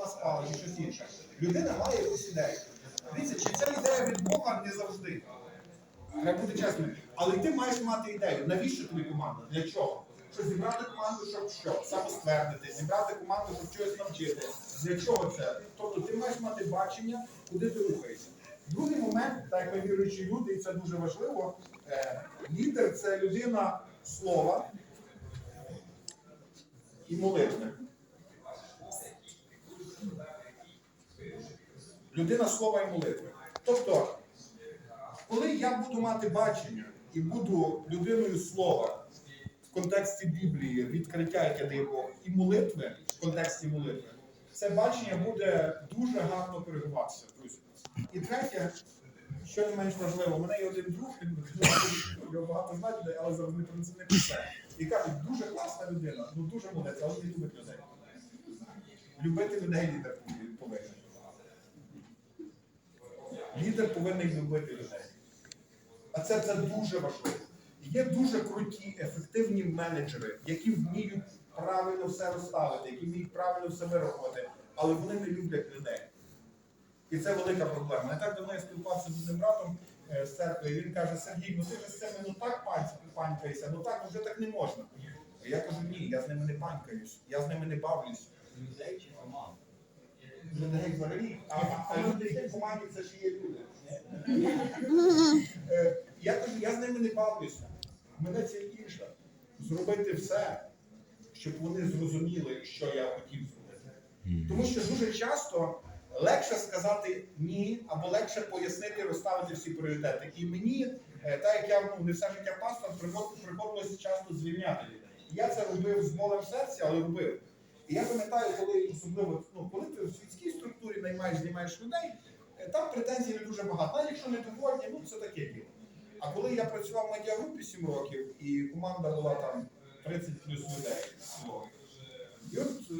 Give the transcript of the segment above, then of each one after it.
вона спала, чи щось інше. Людина має якусь ідею. Дивіться, чи ця ідея від Бога не завжди. Треба бути чесним. Але ти маєш мати ідею. Навіщо тобі команда? Для чого? Щоб зібрати команду, щоб що? Самоствердити, зібрати команду, щоб чогось навчити. Для чого це? Тобто ти маєш мати бачення, куди ти рухаєшся. Другий момент, так як ми віруючі люди, і це дуже важливо. е, лідер це людина слова і молитви. Людина слова і молитви. Тобто, коли я буду мати бачення і буду людиною слова в контексті Біблії, відкриття, яке дає Бог, і молитви в контексті молитви, це бачення буде дуже гарно коригуватися, друзі. І третє, що не менш важливо, у мене є один друг, він його багато знає людей, але завжди про це не писає. І кажуть, дуже класна людина, ну дуже молодець, але не любить людей. Любити людей лідер повинен. Лідер повинен любити людей. А це, це дуже важливо. Є дуже круті, ефективні менеджери, які вміють правильно все розставити, які вміють правильно все вирахувати, але вони не люблять людей. І це велика проблема. Не так давно я спілкувався з одним братом е, з церкви, і він каже, Сергій, ну ти ж з цими ну так пань- панькаєшся, ну так вже так не можна. А я кажу, ні, я з ними не панькаюсь, я з ними не бавлюсь. Людей чи команд? Взагалі, а, в команді це є люди. Е, Я кажу, я з ними не бавлюся. Мене це інше. Зробити все, щоб вони зрозуміли, що я хотів зробити. Тому що дуже часто легше сказати ні, або легше пояснити, розставити всі пріоритети. І мені, е, так як я ну, не все життя пастор, приход- приходилось часто звільняти людей. Я це робив з болем в серці, але робив. І я пам'ятаю, коли особливо, ну, коли ти в світській структурі наймаєш, знімаєш людей, е, там претензій не дуже багато. Навіть якщо не довольні, ну це таке діло. А коли я працював в медіагрупі 7 років, і команда була там 30 плюс людей, і от е,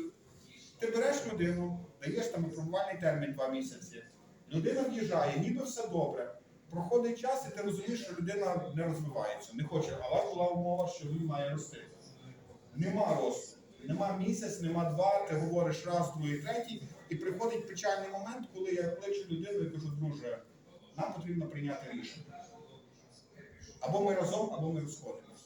ти береш людину, даєш там випробувальний термін 2 місяці, людина в'їжджає, ніби все добре. Проходить час, і ти розумієш, що людина не розвивається, не хоче. Але була умова, що він має рости. Нема росту. Нема місяць, нема два, ти говориш раз, другий, третій, і приходить печальний момент, коли я кличу людину і кажу, друже, нам потрібно прийняти рішення. Або ми разом, або ми розходимося.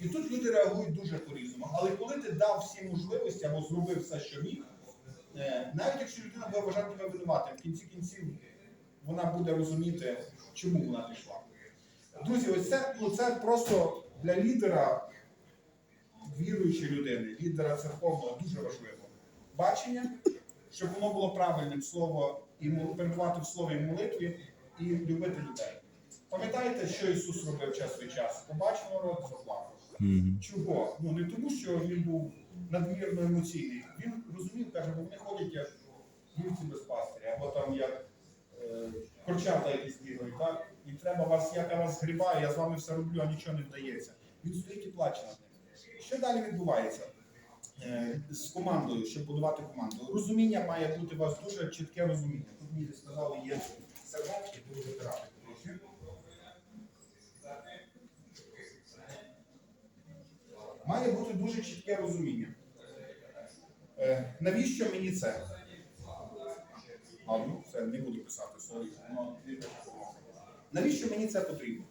І тут люди реагують дуже по-різному. Але коли ти дав всі можливості або зробив все, що міг, е, навіть якщо людина буде вважати тебе винуватим, в кінці кінців вона буде розуміти, чому вона пішла. Друзі, ось це, ну, це просто для лідера віруючої людини, лідера церковного дуже важливо. Бачення, щоб воно було правильним слово і перебувати в слові і молитві, і любити людей. Пам'ятаєте, що Ісус робив час від часу? Побачив народ, заплакав. Чого? Ну не тому, що він був надмірно емоційний. Він розумів, каже, бо вони ходять як вівці без пастиря, або там як е, корчата якісь бігають, так? І треба вас, як я вас згрібаю, я з вами все роблю, а нічого не вдається. Він стоїть і плаче над ним. Що далі відбувається е, з командою, щоб будувати команду? Розуміння має бути у вас дуже чітке розуміння. Тут мені сказали, є серветки, буду витирати. Має бути дуже чітке розуміння. Е, навіщо мені це? А, ну, це не буду писати, сорі. Навіщо мені це потрібно?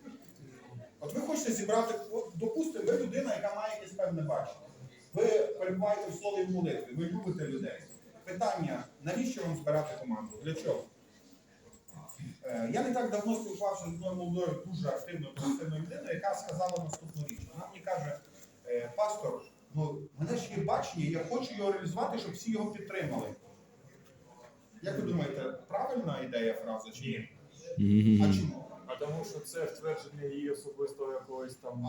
От ви хочете зібрати, от, допустимо, ви людина, яка має якесь певне бачення. Ви перебуваєте в слові в молитві, ви любите людей. Питання, навіщо вам збирати команду? Для чого? Е, Я не так давно спілкувався з одною молодою, дуже активною позитивною людиною, яка сказала наступну річ. Вона мені каже, «Е, пастор, ну в мене ж є бачення, я хочу його реалізувати, щоб всі його підтримали. Як ви думаєте, правильна ідея фраза чи ні? А чому? Тому що це ствердження її особистого якоїсь там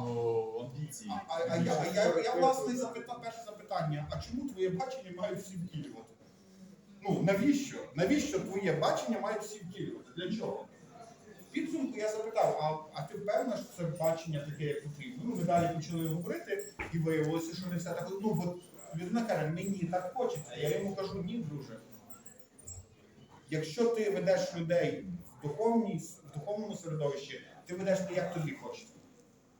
амбіції. А, а, я, а я, я власне запитав перше запитання: а чому твоє бачення мають всі втілювати? Ну навіщо? Навіщо твоє бачення мають всі втілювати? Для чого? В підсумку я запитав: а, а ти впевнена, що це бачення таке, як потрібно? Ну, ми далі почали говорити, і виявилося, що не все так. Ну, от людина каже, мені так хочеться. Я йому кажу, ні, друже. Якщо ти ведеш людей духовній, в духовному середовищі, ти ведеш не як тобі хочеться.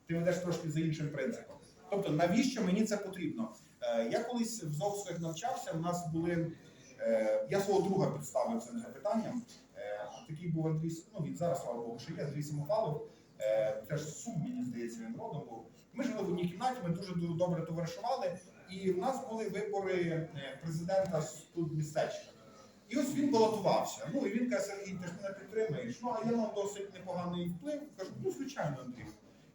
Ти ведеш трошки за іншим принципом. Тобто, навіщо мені це потрібно? Е, я колись в ЗОВСу, як навчався, у нас були Е, Я свого друга підставив цим запитанням. Е, Такий був Андрій, ну він зараз, слава Богу, що є, Андрій Самопалов. Теж Сум, мені здається, він родом був. Ми жили в одній кімнаті, ми дуже добре товаришували. І в нас були вибори президента тут містечка. І ось він балотувався. Ну і він каже, Сергій, ти ж мене підтримуєш. Ну а я мав досить непоганий вплив. Кажу, ну звичайно, Андрій.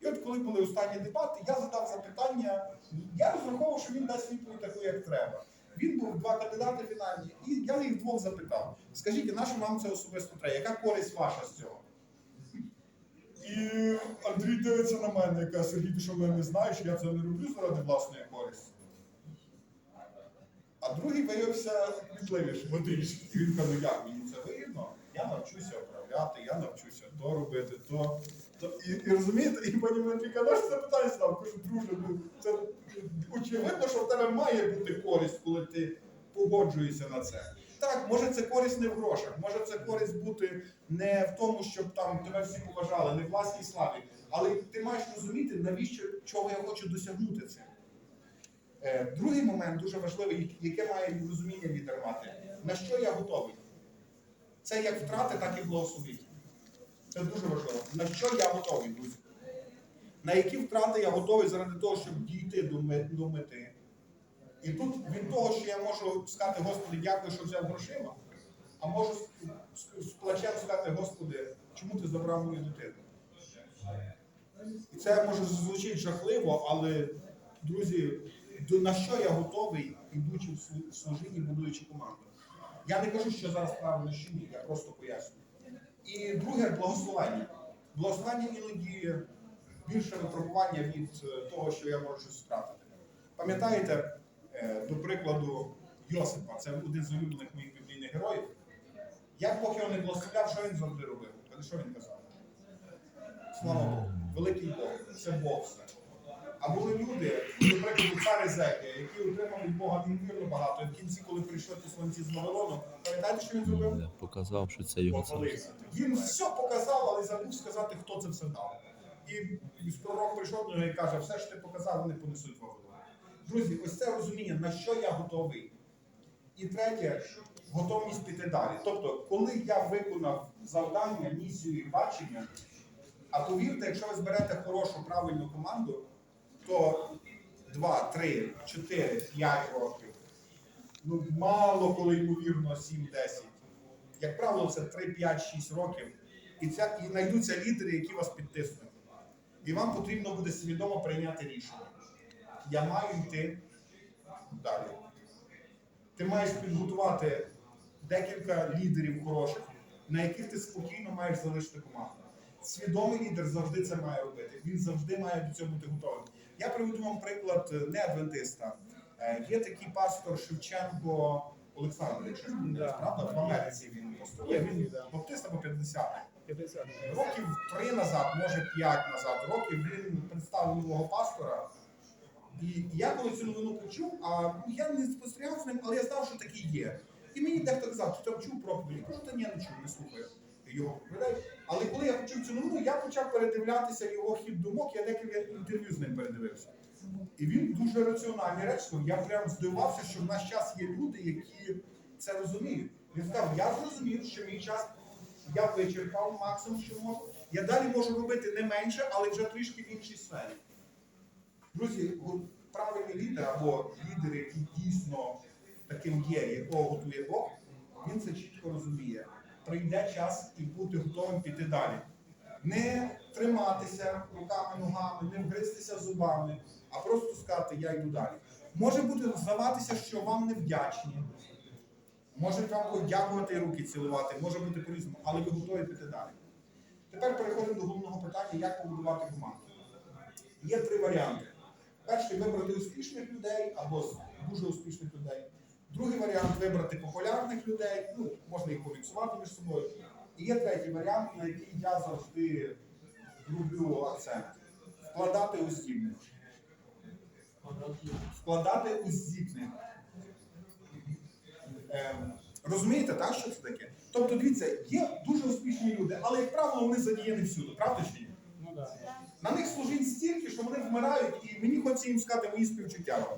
І от коли були останні дебати, я задав запитання. Я розраховував, що він дасть відповідь таку, як треба. Він був два кандидати фінальні, і я їх двох запитав: скажіть, на що вам це особисто треба? Яка користь ваша з цього? І Андрій дивиться на мене, яка Сергій, ти що мене не знаєш, я це не роблю заради власної користі. А другий виявився кмітливішим, мудрішим. І він каже, як мені це вигідно? Я навчуся управляти, я навчуся то робити, то. то. І, і розумієте, і пані Матвійка, наш це питання став, кажу, друже, ну це очевидно, що в тебе має бути користь, коли ти погоджуєшся на це. Так, може це користь не в грошах, може це користь бути не в тому, щоб там тебе всі поважали, не в власній славі. Але ти маєш розуміти, навіщо чого я хочу досягнути цим. Е, Другий момент дуже важливий, яке має розуміння лідер мати. На що я готовий? Це як втрати, так і благословіння. Це дуже важливо. На що я готовий, друзі? На які втрати я готовий заради того, щоб дійти до мети? І тут від того, що я можу сказати, Господи, дякую, що взяв грошима, а можу з, плачем сказати, Господи, чому ти забрав мою дитину? І це може звучить жахливо, але, друзі, на що я готовий, ідучи в слу- служінні, будуючи команду? Я не кажу, що зараз правильно, що ні, я просто пояснюю. І друге благословення. Благословення іноді більше випробування від е, того, що я можу щось втратити. Пам'ятаєте, е, до прикладу, Йосипа, це один з улюблених моїх біблійних героїв. Як Бог його не благословляв, що він завжди робив? Що він казав? Слава Богу, великий Бог, це Бог все. А були люди, до прикладу, цар Езекія, які отримали від Бога неймовірно багато. І в кінці, коли прийшли посланці з Вавилону, пам'ятаєте, що він зробив? Показав, що це його царство. Він все показав, але забув сказати, хто це все дав. І пророк прийшов до нього і каже, все що ти показав, вони понесуть Вавилон. Друзі, ось це розуміння, на що я готовий. І третє, готовність піти далі. Тобто, коли я виконав завдання, місію і бачення, а повірте, якщо ви зберете хорошу, правильну команду, то 2, 3, 4, 5 років, ну мало коли ймовірно 7-10. Як правило, це 3, 5, 6 років. І, ця, і знайдуться лідери, які вас підтиснуть. І вам потрібно буде свідомо прийняти рішення. Я маю йти далі. Ти маєш підготувати декілька лідерів хороших, на яких ти спокійно маєш залишити команду. Свідомий лідер завжди це має робити. Він завжди має до цього бути готовий. Я приведу вам приклад е, не адвентиста. Е, Є такий пастор Шевченко Олександр, якщо не правда? В Америці він поступив. Він баптист або 50 50. Років три назад, може п'ять назад, років він представив нового пастора. І я коли цю новину почув, а я не спостерігав з ним, але я знав, що такі є. І мені дехто казав, там чув проповідь? Я кажу, та ні, не чув, не слухаю його проповідей. Але коли я почув цю новину, я почав передивлятися його хід думок, я декілька інтерв'ю з ним передивився. І він дуже раціональний реч. сказав. Я прям здивувався, що в наш час є люди, які це розуміють. Він сказав, я зрозумів, що мій час я вичерпав максимум, що можу. Я далі можу робити не менше, але вже трішки в іншій сфері. Друзі, правильний лідер або лідер, який дійсно таким є, якого готує Бог, він це чітко розуміє. Прийде час і бути готовим піти далі. Не триматися руками, ногами, не вгристися зубами, а просто сказати, я йду далі. Може бути здаватися, що вам не вдячні. Можуть вам подякувати і руки цілувати, може бути по-різному, але ви готові піти далі. Тепер переходимо до головного питання, як побудувати команду. Є три варіанти. Перший вибрати успішних людей або дуже успішних людей. Другий варіант вибрати популярних людей, ну, можна їх поміксувати між собою. І є третій варіант, на який я завжди роблю акцент. Вкладати у здібних. Вкладати у здібних. Ем, розумієте, так, що це таке? Тобто, дивіться, є дуже успішні люди, але, як правило, вони задіяні всюди, правда чи ні? Ну да. На них служить стільки, що вони вмирають, і мені хочеться їм сказати мої співчуття.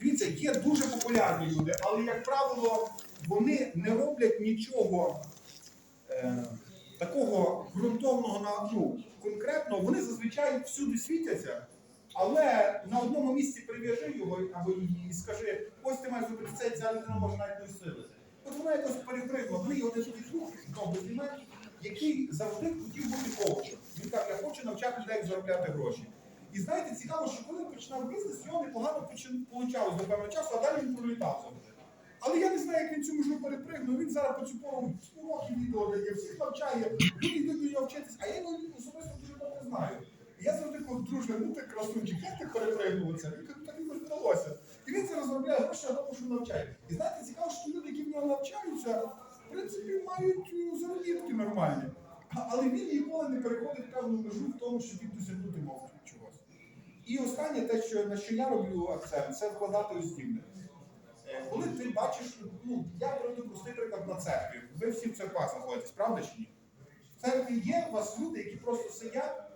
Дивіться, є дуже популярні люди, але, як правило, вони не роблять нічого е, такого ґрунтовного на ну, конкретно. Вони зазвичай всюди світяться, але на одному місці прив'яжи його або її і скажи, ось ти маєш зробити це, ця людина може навіть не силити. От вона якось перепригнула. В неї один такий друг, знову знімає, який завжди хотів бути коучем. Він каже, я хочу навчати людей заробляти гроші. І знаєте, цікаво, що коли він починав бізнес, його непогано получалось до певного часу, а далі він пролітав завжди. Але я не знаю, як він цю межу перепригнув. Він зараз по цю пору уроки відео дає, всіх навчає, люди йдуть до нього вчитись, а я його особисто дуже добре знаю. І я завжди кажу, друже, ну ти красунчик, як ти перепригнув це? Він каже, так якось вдалося. І він це розробляє гроші, а тому що навчає. І знаєте, цікаво, що люди, які в нього навчаються, в принципі, мають е, заробітки нормальні. Але він ніколи не переходить певну межу в тому, щоб він досягнути мов чогось. І останнє, те, що на що я роблю акцент, це вкладати у здібне. Коли ти бачиш, ну я приведу простий приклад на церкві. Ви всі в церквах знаходитесь, правда чи ні? В церкві є у вас люди, які просто сидять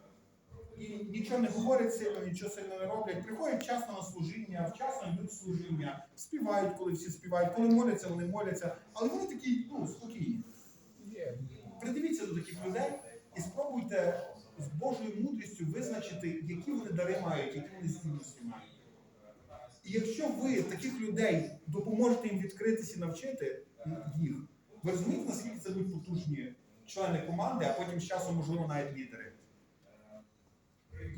і нічого не говорять сильно, нічого сильно не роблять. Приходять вчасно на служіння, вчасно йдуть служіння, співають, коли всі співають, коли моляться, вони моляться. Але вони такі, ну, спокійні. Придивіться до таких людей і спробуйте з Божою мудрістю визначити, які вони дари мають, які вони здібності мають. І якщо ви таких людей допоможете їм відкритися і навчити їх, ви розумієте, наскільки це будуть потужні члени команди, а потім з часом, можливо, навіть лідери.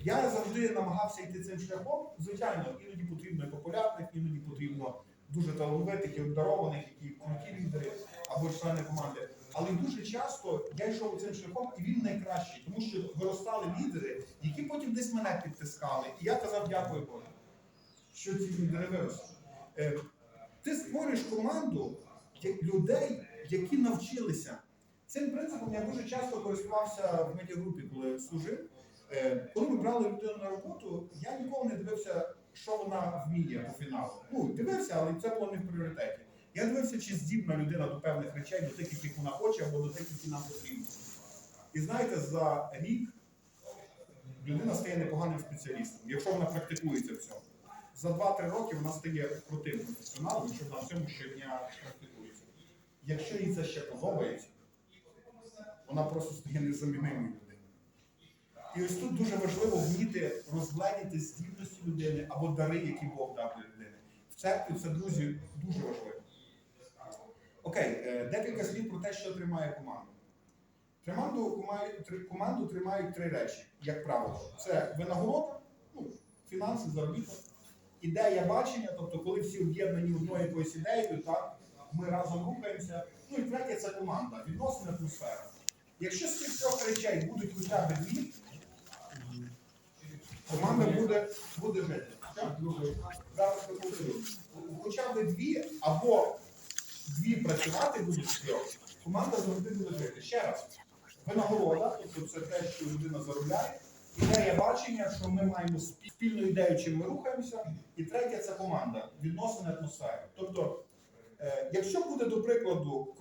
Я завжди намагався йти цим шляхом. Звичайно, іноді потрібно і популярних, іноді потрібно дуже талановитих і обдарованих, які круті лідери або члени команди. Але дуже часто я йшов цим шляхом, і він найкращий, тому що виростали лідери, які потім десь мене підтискали. І я казав, дякую Богу, що ці лідери виросли. Е, Ти створюєш команду людей, які навчилися. Цим принципом я дуже часто користувався в медіагрупі, коли служив. Е, Коли ми брали людину на роботу, я ніколи не дивився, що вона вміє по фіналу. Ну, дивився, але це було не в пріоритеті. Я дивився, чи здібна людина до певних речей, до тих, яких вона хоче, або до тих, які нам потрібні. І знаєте, за рік людина стає непоганим спеціалістом, якщо вона практикується в цьому. За 2-3 роки вона стає крутим професіоналом, якщо в цьому щодня практикується. Якщо їй це ще подобається, вона просто стає незамінимою людиною. І ось тут дуже важливо вміти розгледіти здібності людини або дари, які Бог дав для людини. В церкві це, друзі, дуже важливо. Окей, е, декілька слів про те, що тримає команду. Команду, команду тримають три речі, як правило. Це винагорода, ну, фінанси, заробіток, ідея бачення, тобто коли всі об'єднані одною якоюсь ідеєю, так, ми разом рухаємося. Ну і третє це команда, відносини, атмосфера. Якщо з цих трьох речей будуть хоча б дві, команда буде, буде жити. Зараз покажу. Хоча б дві або дві працювати будуть з трьох, команда завжди буде жити. Ще раз, винагорода, тобто це те, що людина заробляє. Ідея бачення, що ми маємо спільну ідею, чим ми рухаємося. І третє це команда, відносини атмосфери. Тобто, е, якщо буде до прикладу